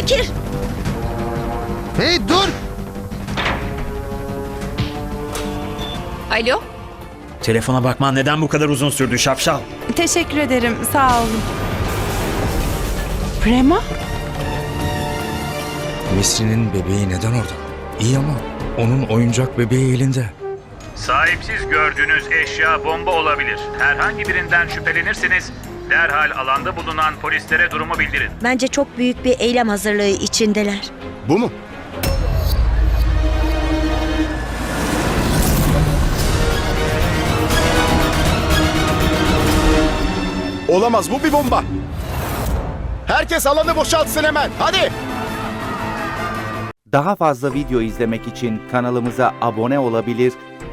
Şakir! Hey dur! Alo? Telefona bakman neden bu kadar uzun sürdü şapşal? Teşekkür ederim. Sağ olun. Prema? Misri'nin bebeği neden orada? İyi ama onun oyuncak bebeği elinde. Sahipsiz gördüğünüz eşya bomba olabilir. Herhangi birinden şüphelenirseniz derhal alanda bulunan polislere durumu bildirin. Bence çok büyük bir eylem hazırlığı içindeler. Bu mu? Olamaz bu bir bomba. Herkes alanı boşaltsın hemen. Hadi. Daha fazla video izlemek için kanalımıza abone olabilir,